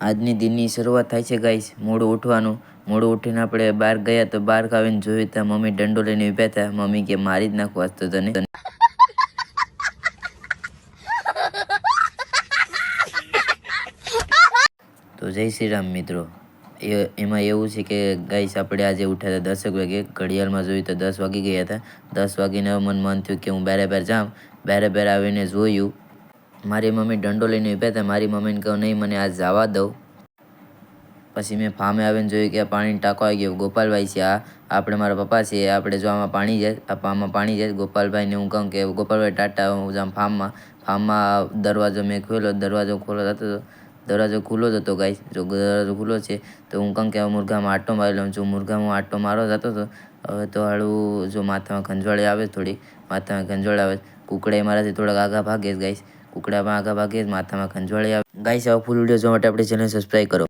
આજની દિનની શરૂઆત થાય છે ગાઈસ મોડું ઉઠવાનું. મોડું ઉઠીને આપણે બહાર ગયા તો બહાર આવીને જોયું ત્યાં મમ્મી દંડો લઈને ઊભા હતા. મમ્મી કે, મારી જ નાખું આજ તો તને. તો જય શ્રી રામ, મિત્રો. એ, એમાં એવું છે કે ગાઈસ આપણે આજે ઉઠ્યા હતા દસેક વાગે. ઘડિયાળમાં જોયું તો દસ વાગી ગયા હતા. દસ વાગીને મને મન થયું કે હું બેરે બેર જાઉં. બેરે બેર આવીને જોયું. મારી મમ્મી દંડો લઈને ઊભા હતા. મારી મમ્મીને કહું નહીં, મને આ જવા દઉં. પછી મેં ફામે આવીને જોયું કે આ પાણીનો ટાંકો આવી ગયો. ગોપાલભાઈ છે, આ આપણે મારા પપ્પા છે આપણે જો આમાં પાણી જાય આ આમાં પાણી જાય ગોપાલભાઈને હું કહું કે, ગોપાલભાઈ ટાટા, હું જાઉં ફાર્મમાં ફાર્મમાં દરવાજો મેં ખોલ્યો, દરવાજો ખોલો હતો દરવાજો ખુલ્લો જ હતો ગાઈ જો દરવાજો ખુલ્લો છે, તો હું કહું કે મુરઘામાં આટો મારી લઉં છું. મુરઘામાં આટો મારો જતો હતો હવે તો હાળું, જો માથામાં ખંજવાળી આવે થોડી, માથામાં ખંજવાળ આવે કુકડાએ મારાથી થોડાક આઘા ભાગે ગાઈસ. કુકડામાં આગા ભાગે માથામાં ખંજવાળી આવે. ગાઈસ આવા ફૂલ વીડિયો જોવા માટે આપણી ચેનલ સબસ્ક્રાઈબ કરો.